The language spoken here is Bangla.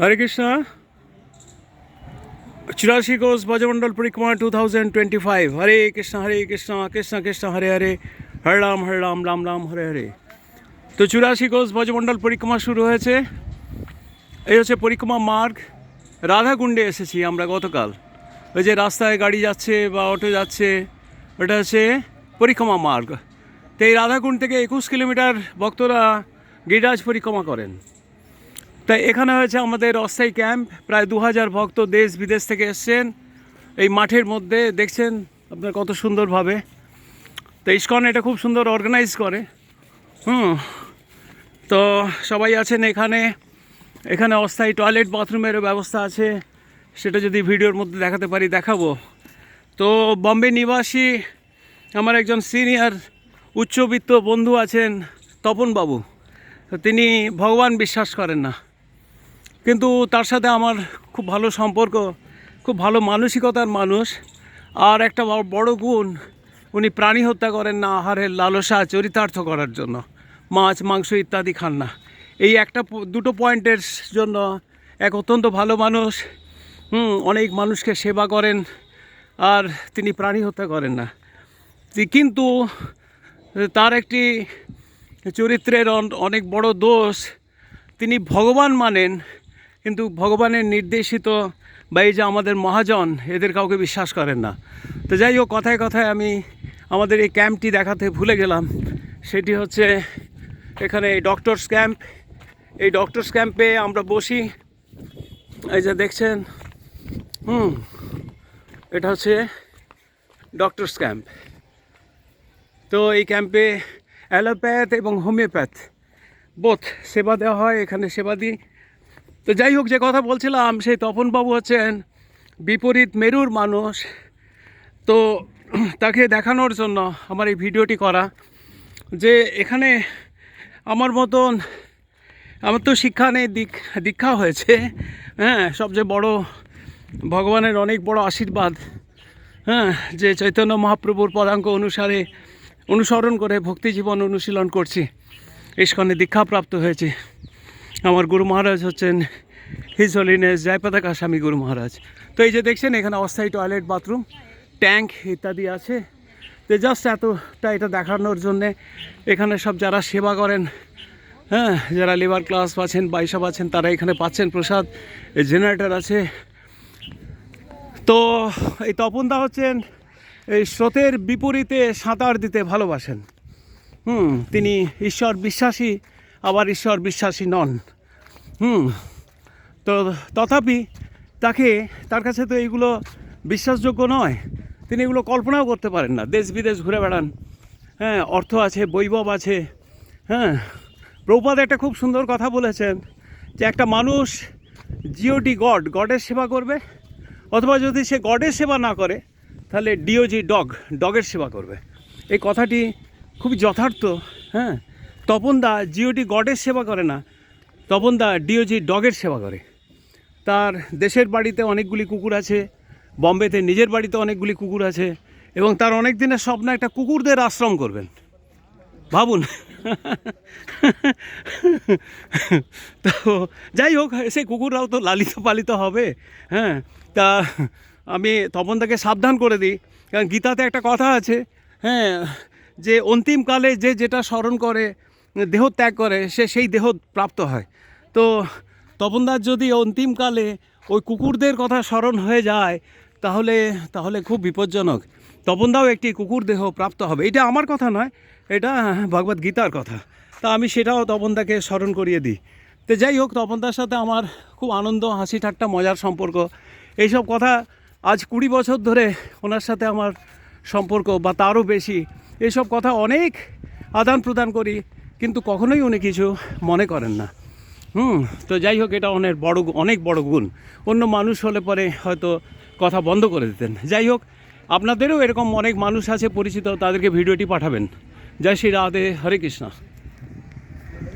হরে কৃষ্ণ চুরাশি কোষ ব্রজমণ্ডল পরিক্রমা two thousand twenty five Hare Krishna Hare Krishna Krishna Krishna Hare Hare Hare Ram Hare Ram Ram Ram Hare Hare তো চুরাশি কোষ ব্রজমণ্ডল পরিক্রমা শুরু হয়েছে। এই হচ্ছে পরিক্রমা মার্গ রাধাকুণ্ডে এসেছি আমরা গতকাল। ওই যে রাস্তায় গাড়ি যাচ্ছে বা অটো যাচ্ছে, ওটা হচ্ছে পরিক্রমা মার্গ তো এই রাধাকুণ্ড থেকে একুশ কিলোমিটার ভক্তরা গিরিরাজ পরিক্রমা করেন। তাই এখানে হয়েছে আমাদের অস্থায়ী ক্যাম্প। প্রায় দু হাজার ভক্ত দেশ বিদেশ থেকে এসছেন। এই মাঠের মধ্যে দেখছেন আপনার কত সুন্দরভাবে। তো ইস্কন এটা খুব সুন্দর অর্গানাইজ করে। হুম। তো সবাই আছেন এখানে। এখানে অস্থায়ী টয়লেট বাথরুমেরও ব্যবস্থা আছে। সেটা যদি ভিডিওর মধ্যে দেখাতে পারি, দেখাবো। তো বম্বে নিবাসী, আমার একজন সিনিয়র উচ্চবিত্ত বন্ধু আছেন তপনবাবু। তিনি ভগবান বিশ্বাস করেন না। কিন্তু তার সাথে আমার খুব ভালো সম্পর্ক, খুব ভালো মানসিকতার মানুষ। আর একটা বড় গুণ, উনি প্রাণী হত্যা করেন না আহারের লালসা চরিতার্থ করার জন্য। মাছ, মাংস ইত্যাদি খান না। এই একটা দুটো পয়েন্টের জন্য এক অত্যন্ত ভালো মানুষ। হুম, অনেক মানুষকে সেবা করেন, আর তিনি প্রাণী হত্যা করেন না। কিন্তু তার একটি চরিত্রের অনেক বড় দোষ, তিনি ভগবান মানেন। কিন্তু ভগবানের নির্দেশিত বা এই যে আমাদের মহাজন, এদের কাউকে বিশ্বাস করেন না। তো যাই হোক, কথায় কথায় আমি আমাদের এই ক্যাম্পটি দেখাতে ভুলে গেলাম। সেটি হচ্ছে এখানে ডক্টরস ক্যাম্প এই ডক্টরস ক্যাম্পে আমরা বসি। এই যে দেখছেন? হুম, এটা হচ্ছে ডক্টরস ক্যাম্প তো এই ক্যাম্পে অ্যালোপ্যাথ এবং হোমিওপ্যাথ বোথ সেবা দেওয়া হয়, এখানে সেবা দিই। তো যাই হোক, যে কথা বলছিলাম, সেই তপনবাবু হচ্ছেন বিপরীত মেরুর মানুষ। তো তাকে দেখানোর জন্য আমার এই ভিডিওটি করা, যে এখানে আমার মতন, আমার তো শিক্ষা নেই, দিক, দীক্ষা হয়েছে হ্যাঁ সবচেয়ে বড় ভগবানের অনেক বড় আশীর্বাদ হ্যাঁ যে চৈতন্য মহাপ্রভুর পদাঙ্ক অনুসারে অনুসরণ করে ভক্তি জীবন অনুশীলন করছি। ইস্কনে দীক্ষাপ্রাপ্ত হয়েছি। আমার গুরু মহারাজ হচ্ছেন হিজ হলিনেস জয়পতাকা স্বামী গুরু মহারাজ। তো এই যে দেখছেন, এখানে অস্থায়ী টয়লেট বাথরুম ট্যাঙ্ক ইত্যাদি আছে। তো জাস্ট এতটা এটা দেখানোর জন্যে এখানে সব যারা সেবা করেন হ্যাঁ যারা লেবার ক্লাস পাচ্ছেন বাইসব আছেন, তারা এখানে পাচ্ছেন প্রসাদ জেনারেটর আছে। তো এই তপনদা হচ্ছেন, এই স্রোতের বিপরীতে সাঁতার দিতে ভালোবাসেন। হুম, তিনি ঈশ্বর বিশ্বাসী আবার ঈশ্বর বিশ্বাসী নন। হুম, তো তথাপি তাকে, তার কাছে তো এইগুলো বিশ্বাসযোগ্য নয়। তিনি এগুলো কল্পনাও করতে পারেন না। দেশ বিদেশ ঘুরে বেড়ান। হ্যাঁ অর্থ আছে, বৈভব আছে। হ্যাঁ প্রভুপাদ একটা খুব সুন্দর কথা বলেছেন যে একটা মানুষ জিওটি গড গডের সেবা করবে। অথবা যদি সে গডের সেবা না করে, তাহলে ডিওজি ডগ ডগের সেবা করবে। এই কথাটি খুবই যথার্থ। হ্যাঁ তপনদা জিওটি গডের সেবা করে না। তপন তপনদা ডিওজি ডগের সেবা করে। তার দেশের বাড়িতে অনেকগুলি কুকুর আছে, বম্বেতে নিজের বাড়িতে অনেকগুলি কুকুর আছে, এবং তার অনেক দিনের স্বপ্ন একটা কুকুরদের আশ্রম করবেন। ভাবুন। তো যাই হোক, সেই কুকুররাও তো লালিত পালিত হবে। হ্যাঁ তা আমি তপনদাকে সাবধান করে দিই, কারণ গীতাতে একটা কথা আছে হ্যাঁ যে অন্তিমকালে যে যেটা স্মরণ করে দেহ ত্যাগ করে, সে সেই দেহ প্রাপ্ত হয়। তো তপনদার যদি অন্তিমকালে ওই কুকুরদের কথা স্মরণ হয়ে যায়, তাহলে তাহলে খুব বিপজ্জনক। তপনদাও একটি কুকুর দেহ প্রাপ্ত হবে। এটা আমার কথা নয়, এটা ভগবত গীতার কথা। তা আমি সেটাও তপনদাকে স্মরণ করিয়ে দিই। তো যাই হোক, তপনদার সাথে আমার খুব আনন্দ, হাসি ঠাট্টা, মজার সম্পর্ক। এইসব কথা আজ কুড়ি বছর ধরে ওনার সাথে আমার সম্পর্ক, বা তারও বেশি। এইসব কথা অনেক আদান প্রদান করি। কিন্তু কখনোই উনি কিছু মনে করেন না। হুম, তো যাই হোক, এটা অনেক বড় অনেক বড় গুণ। অন্য মানুষ হলে পরে হয়তো কথা বন্ধ করে দিতেন। যাই হোক, আপনাদেরও এরকম অনেক মানুষ আছে পরিচিত, তাদেরকে ভিডিওটি পাঠাবেন। জয় শ্রী রাধে, হরে কৃষ্ণ।